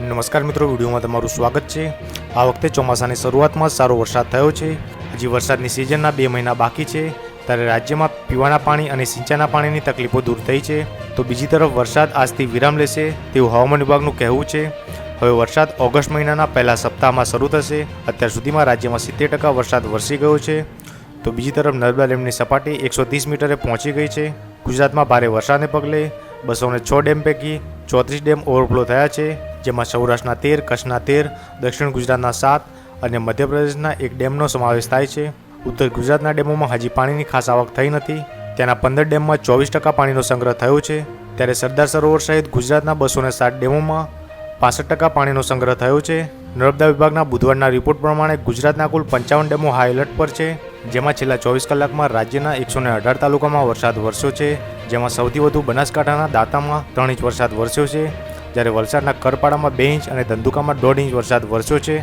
નમસ્કાર મિત્રો, વિડીયોમાં તમારું સ્વાગત છે. આ વખતે ચોમાસાની શરૂઆતમાં સારો વરસાદ થયો છે. હજી વરસાદની સિઝનના બે મહિના બાકી છે. ત્યારે રાજ્યમાં પીવાના પાણી અને સિંચાઈના પાણીની તકલીફો દૂર થઈ છે. તો બીજી તરફ વરસાદ આજથી વિરામ લેશે તેવું હવામાન વિભાગનું કહેવું છે. હવે વરસાદ ઓગસ્ટ મહિનાના પહેલા સપ્તાહમાં શરૂ થશે. અત્યાર સુધીમાં રાજ્યમાં સિત્તેર ટકા વરસાદ વરસી ગયો છે. તો બીજી તરફ નર્મદા ડેમની સપાટી એકસો ત્રીસ મીટરે પહોંચી ગઈ છે. ગુજરાતમાં ભારે વરસાદને પગલે બસો છ ડેમ પૈકી ચોત્રીસ ડેમ ઓવરફ્લો થયા છે. જેમાં સૌરાષ્ટ્રના તેર, કચ્છના તેર, દક્ષિણ ગુજરાતના સાત અને મધ્યપ્રદેશના એક ડેમનો સમાવેશ થાય છે. ઉત્તર ગુજરાતના ડેમોમાં હજી પાણીની ખાસ આવક થઈ નથી. ત્યાંના પંદર ડેમમાં ચોવીસ ટકા પાણીનો સંગ્રહ થયો છે. ત્યારે સરદાર સરોવર સહિત ગુજરાતના બસો ને સાત ડેમોમાં પાસઠ ટકા પાણીનો સંગ્રહ થયો છે. નર્મદા વિભાગના બુધવારના રિપોર્ટ પ્રમાણે ગુજરાતના કુલ પંચાવન ડેમો હાઈ એલર્ટ પર છે, જેમાં છેલ્લા ચોવીસ કલાકમાં રાજ્યના એકસો ને અઢાર તાલુકામાં વરસાદ વરસ્યો છે, જેમાં સૌથી વધુ બનાસકાંઠાના દાંતામાં ત્રણ ઇંચ વરસાદ વરસ્યો છે. જ્યારે વલસાડના કરપાડામાં બે ઇંચ અને ધંધુકામાં દોઢ ઇંચ વરસાદ વરસ્યો છે.